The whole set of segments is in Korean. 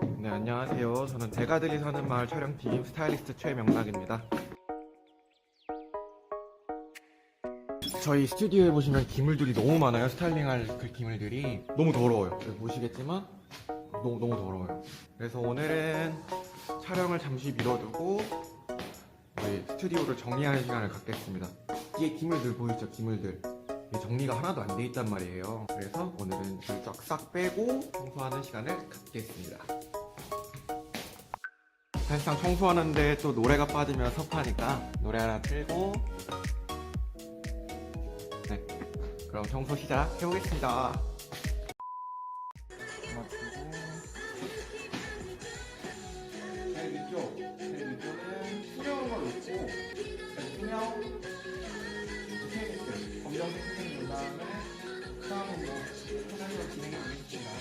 네, 안녕하세요. 저는 대가들이 사는 마을 촬영팀 스타일리스트 최명락입니다. 저희 스튜디오에 보시면 기물들이 너무 많아요. 스타일링할 그 기물들이 너무 더러워요. 여기 보시겠지만 너무 너무 더러워요. 그래서 오늘은 촬영을 잠시 미뤄두고 저희 스튜디오를 정리하는 시간을 갖겠습니다. 뒤에 기물들 보이죠? 기물들. 정리가 하나도 안 돼 있단 말이에요. 그래서 오늘은 슬쩍 싹 빼고 청소하는 시간을 갖겠습니다. 사실상 청소하는데 또 노래가 빠지면 섭하니까 노래 하나 틀고 네 그럼 청소 시작해보겠습니다 제일 위쪽 제일 위쪽은 투명한 걸 놓고 투명 진행해 보겠습니다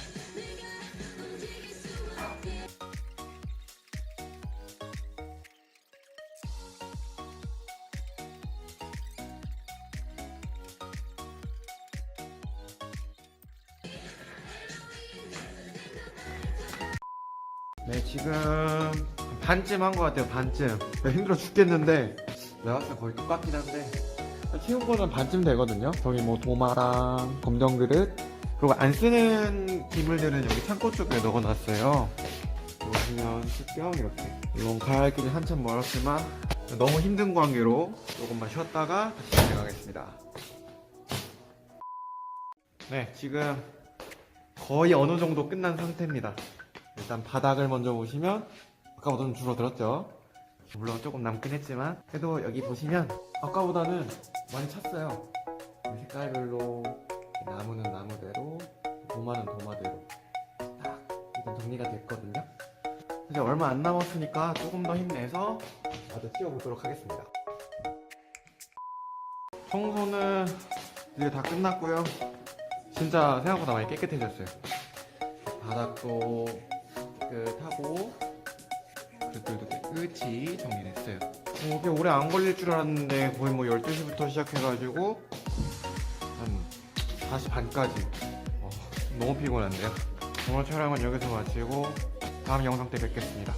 네, 지금 반쯤 한 것 같아요, 반쯤. 네, 힘들어 죽겠는데, 내가 봤을 때 거의 똑같긴 한데, 키운 거는 반쯤 되거든요. 저기 뭐 도마랑 검정 그릇, 그리고 안 쓰는 기물들은 여기 창고 쪽에 넣어놨어요. 보시면 습경 이렇게. 이건 가야 길이 한참 멀었지만, 너무 힘든 관계로 조금만 쉬었다가 다시 진행하겠습니다. 네, 지금 거의 어느 정도 끝난 상태입니다. 일단 바닥을 먼저 보시면 아까보다는 줄어들었죠 물론 조금 남긴 했지만 그래도 여기 보시면 아까보다는 많이 찼어요 색깔별로 나무는 나무대로 도마는 도마대로 딱 일단 정리가 됐거든요. 이제 얼마 안 남았으니까 조금 더 힘내서 마저 씌워보도록 하겠습니다. 청소는 이제 다 끝났고요. 진짜 생각보다 많이 깨끗해졌어요. 바닥도 깨끗하고 그릇들도 깨끗이 정리됐어요. 뭐 이게 오래 안 걸릴 줄 알았는데 거의 뭐 12시부터 시작해가지고 한 4시 반까지. 어, 너무 피곤한데요? 오늘 촬영은 여기서 마치고 다음 영상 때 뵙겠습니다